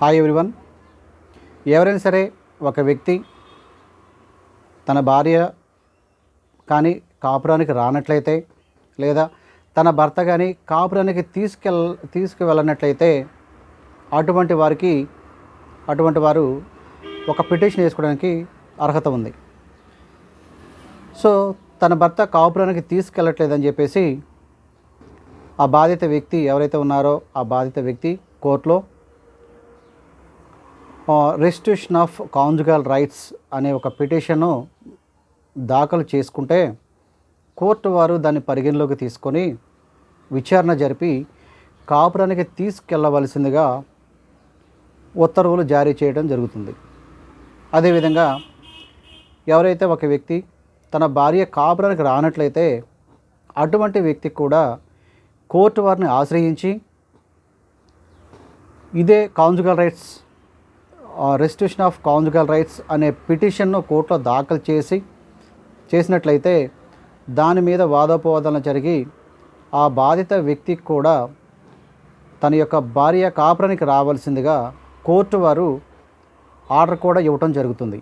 Hi everyone ఎవరైనా సరే ఒక వ్యక్తి తన భార్య కానీ కాపురానికి రానట్లయితే లేదా తన భర్త కానీ కాపురానికి తీసుకెళ్ తీసుకువెళ్ళనట్లయితే అటువంటి వారికి అటువంటి వారు ఒక పిటిషన్ వేసుకోవడానికి అర్హత ఉంది. సో తన భర్త కాపురానికి తీసుకెళ్ళట్లేదని చెప్పేసి ఆ బాధిత వ్యక్తి ఎవరైతే ఉన్నారో ఆ బాధిత వ్యక్తి కోర్టులో రిజిస్ట్రేషన్ ఆఫ్ కాంజుగల్ రైట్స్ అనే ఒక పిటిషన్ను దాఖలు చేసుకుంటే కోర్టు వారు దాన్ని పరిగణలోకి తీసుకొని విచారణ జరిపి కాపురానికి తీసుకెళ్ళవలసిందిగా ఉత్తర్వులు జారీ చేయడం జరుగుతుంది. అదేవిధంగా ఎవరైతే ఒక వ్యక్తి తన భార్య కాపురానికి రానట్లయితే అటువంటి వ్యక్తి కూడా కోర్టు వారిని ఆశ్రయించి ఇదే conjugal rights restitution of conjugal rights అనే పిటిషన్ను కోర్టులో దాఖలు చేసి చేసినట్లయితే దాని మీద వాదోపవాదన జరిగి ఆ బాధిత వ్యక్తికి కూడా తన యొక్క భార్య కాపురానికి రావాల్సిందిగా కోర్టు వారు ఆర్డర్ కూడా ఇవ్వటం జరుగుతుంది.